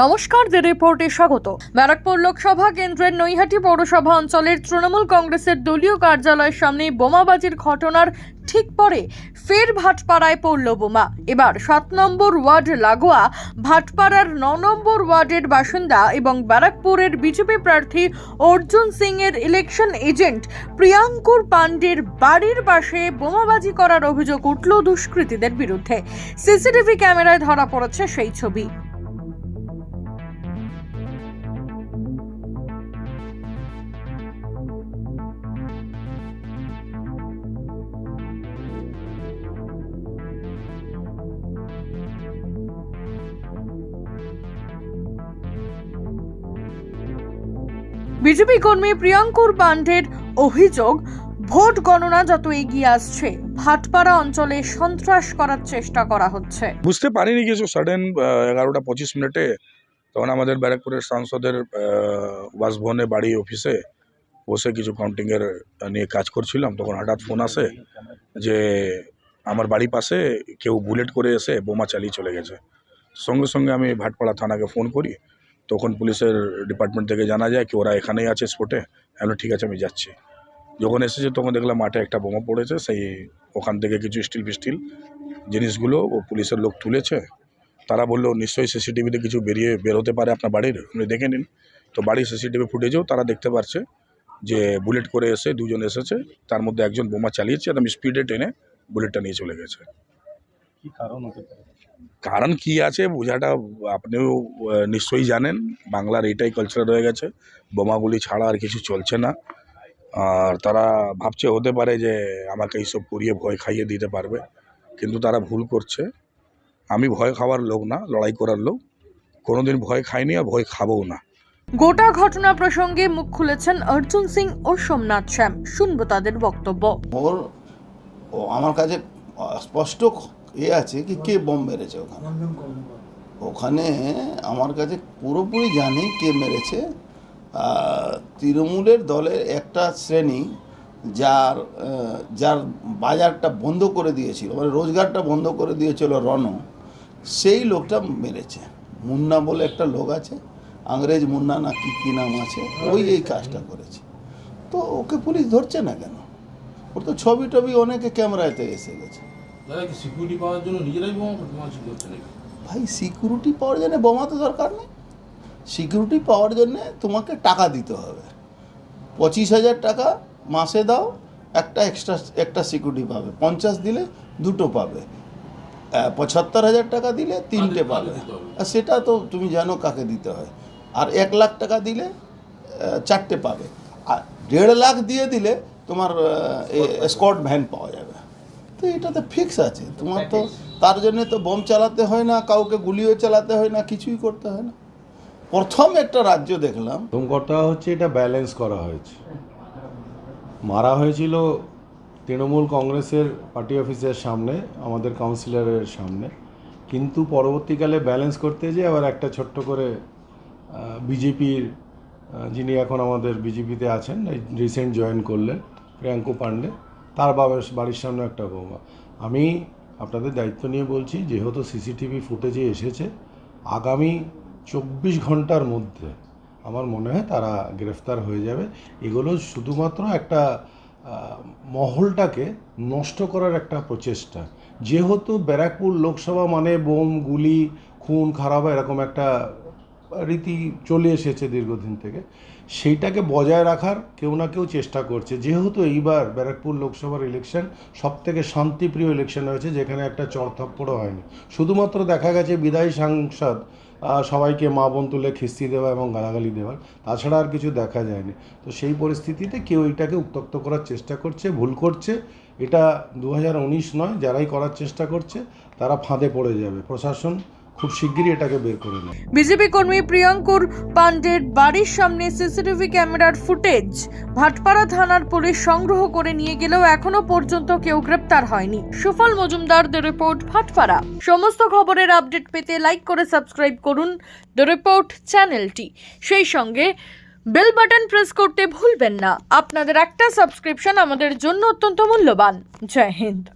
নমস্কার, দ্য রিপোর্টে স্বাগত। ব্যারাকপুর লোকসভা কেন্দ্রের নৈহাটি পৌরসভা অঞ্চলের তৃণমূল কংগ্রেসের দলীয় কার্যালয়ের সামনে বোমাবাজির ঘটনার ঠিক পরে ফের ভাটপাড়ায় পড়ল বোমা। এবার সাত নম্বর ওয়ার্ড লাগোয়া ভাটপাড়ার ন নম্বর ওয়ার্ডের বাসিন্দা এবং ব্যারাকপুরের বিজেপি প্রার্থী অর্জুন সিং এর ইলেকশন এজেন্ট প্রিয়াঙ্কুর পাণ্ডের বাড়ির পাশে বোমাবাজি করার অভিযোগ উঠল দুষ্কৃতীদের বিরুদ্ধে। সিসিটিভি ক্যামেরায় ধরা পড়েছে সেই ছবি। বিজেপি কর্মী প্রিয়াঙ্কুর পাণ্ডের অভিযোগ, ভোট গণনা যত এগিয়ে আসছে, ভাটপাড়া অঞ্চলে সন্ত্রাস করার চেষ্টা করা হচ্ছে। বুঝতে পারিনি কিছু। সাডেন এগারোটা পঁচিশ মিনিটে তখন আমাদের ব্যারাকপুরের সাংসদের বাসভবনে বাড়ি অফিসে বসে কিছু কাউন্টিংয়ের নিয়ে কাজ করছিলাম। তখন হঠাৎ ফোন আসে যে, আমার বাড়ি পাশে কেউ বুলেট করে এসে বোমা চালিয়ে চলে গেছে। সঙ্গে সঙ্গে আমি ভাটপাড়া থানাকে ফোন করি। তখন পুলিশের ডিপার্টমেন্ট থেকে জানা যায় কি ওরা এখানেই আছে স্পটে আমি ঠিক আছে, আমি যাচ্ছি। যখন এসেছে তখন দেখলাম মাঠে একটা বোমা পড়েছে, সেই ওখান থেকে কিছু স্টিল ফিস্টিল জিনিসগুলো ও পুলিশের লোক তুলেছে। তারা বলল, নিশ্চয়ই সিসিটিভিতে কিছু বেরিয়ে বেরোতে পারে আপনার বাড়ির, আপনি দেখে নিন। তো বাড়ির সিসিটিভি ফুটেজেও তারা দেখতে পারছে যে বুলেট করে এসে দুজন এসেছে, তার মধ্যে একজন বোমা চালিয়েছে একদম স্পিডে টেনে বুলেটটা নিয়ে চলে গেছে। কি কারণ হতে পারে? কারণ কি আছে বোঝাটা আপনিও নিশ্চয়ই জানেন বাংলার এটাই কালচার রয়ে গেছে বোমাগুলি ছাড়া আর কিছু চলছে না। আর তারা ভাবছে হতে পারে যে আমাকে এইসব করিয়ে ভয় খাইয়ে দিতে পারবে কিন্তু তারা ভুল করছে। আমি ভয় খাওয়ার লোক না লড়াই করার লোক। কোনোদিন ভয় খাইনি আর ভয় খাবও না। গোটা ঘটনা প্রসঙ্গে মুখ খুলেছেন অর্জুন সিং ও সোমনাথ শ্যাম। শুনব তাদের বক্তব্য। ওর ও আমার কাছে স্পষ্ট এ আছে কি কে বোম মেরেছে ওখানে? ওখানে আমার কাছে পুরোপুরি জানি কে মেরেছে। তৃণমূলের দলের একটা শ্রেণি যার যার বাজারটা বন্ধ করে দিয়েছিল মানে রোজগারটা বন্ধ করে দিয়েছিল রণ সেই লোকটা মেরেছে। মুন্না বলে একটা লোক আছে আংরেজ মুন্না না কি কী নাম আছে ওই এই কাজটা করেছে। তো ওকে পুলিশ ধরছে না কেন? ওর তো ছবি টবি অনেকে ক্যামেরাতে এসে গেছে। দাদা কি সিকিউরিটি পাওয়ার জন্য নিজেরাই বোমা বোমা করছে নাকি? ভাই সিকিউরিটি পাওয়ার জন্য বোমা তো দরকার নেই। সিকিউরিটি পাওয়ার জন্য তোমাকে টাকা দিতে হবে। পঁচিশ হাজার টাকা মাসে দাও একটা এক্সট্রা একটা সিকিউরিটি পাবে। পঞ্চাশ দিলে দুটো পাবে। পঁচাত্তর হাজার টাকা দিলে তিনটে পাবে। আর সেটা তো তুমি জানো কাকে দিতে হয়। আর এক লাখ টাকা দিলে চারটে পাবে। আর দেড় লাখ দিয়ে দিলে তোমার স্কট ভ্যান পাওয়া যাবে। তো এটাতে ফিক্স আছে। তোমার তো তার জন্য তো বোম চালাতে হয় না কাউকে গুলিও চালাতে হয় না কিছুই করতে হয় না। প্রথম একটা রাজ্য দেখলাম। প্রথম কথা হচ্ছে এটা ব্যালেন্স করা হয়েছে। মারা হয়েছিল তৃণমূল কংগ্রেসের পার্টি অফিসের সামনে আমাদের কাউন্সিলরের সামনে। কিন্তু পরবর্তীকালে ব্যালেন্স করতে যেয়ে আবার একটা ছোট্ট করে বিজেপির যিনি এখন আমাদের বিজেপিতে আছেন রিসেন্ট জয়েন করলেন প্রিয়াঙ্কু পাণ্ডে তার বাবার বাড়ির সামনে একটা বোমা। আমি আপনাদের দায়িত্ব নিয়ে বলছি, যেহেতু সিসিটিভি ফুটেজে এসেছে, আগামী চব্বিশ ঘণ্টার মধ্যে আমার মনে হয় তারা গ্রেফতার হয়ে যাবে। এগুলো শুধুমাত্র একটা মহলটাকে নষ্ট করার একটা প্রচেষ্টা। যেহেতু ব্যারাকপুর লোকসভা মানে বোম, গুলি, খুন, খারাপ এরকম একটা রীতি চলে এসেছে দীর্ঘদিন থেকে, সেইটাকে বজায় রাখার কেউ না কেউ চেষ্টা করছে। যেহেতু এইবার ব্যারাকপুর লোকসভার ইলেকশন সব থেকে শান্তিপ্রিয় ইলেকশন হয়েছে, যেখানে একটা চড়থপ্পড়ও হয়নি। শুধুমাত্র দেখা গেছে বিদায়ী সাংসদ সবাইকে মা বোন তুলে খিস্তি দেওয়া এবং গালাগালি দেওয়ার তাছাড়া আর কিছু দেখা যায়নি। তো সেই পরিস্থিতিতে কেউ এটাকে উত্তক্ত করার চেষ্টা করছে, ভুল করছে। এটা দু নয়, যারাই করার চেষ্টা করছে, তারা ফাঁদে পড়ে যাবে। প্রশাসন খুব শিগগিরই এটাকে বের করে নেবে। বিজেপি কর্মী প্রিয়াঙ্কুর পাণ্ডের বাড়ির সামনে সিসিটিভি ক্যামেরার ফুটেজ। ভাটপাড়া থানার পুলিশ সংগ্রহ করে নিয়ে গেলেও এখনও পর্যন্ত কেউ গ্রেপ্তার হয়নি। সুফল মজুমদার, দ্য রিপোর্ট, ভাটপাড়া। সমস্ত খবরের আপডেট পেতে লাইক করে সাবস্ক্রাইব করুন দ্য রিপোর্ট চ্যানেলটি। সেই সঙ্গে বেল বাটন প্রেস করতে ভুলবেন না। আপনাদের একটা সাবস্ক্রিপশন আমাদের জন্য অত্যন্ত মূল্যবান। জয় হিন্দ।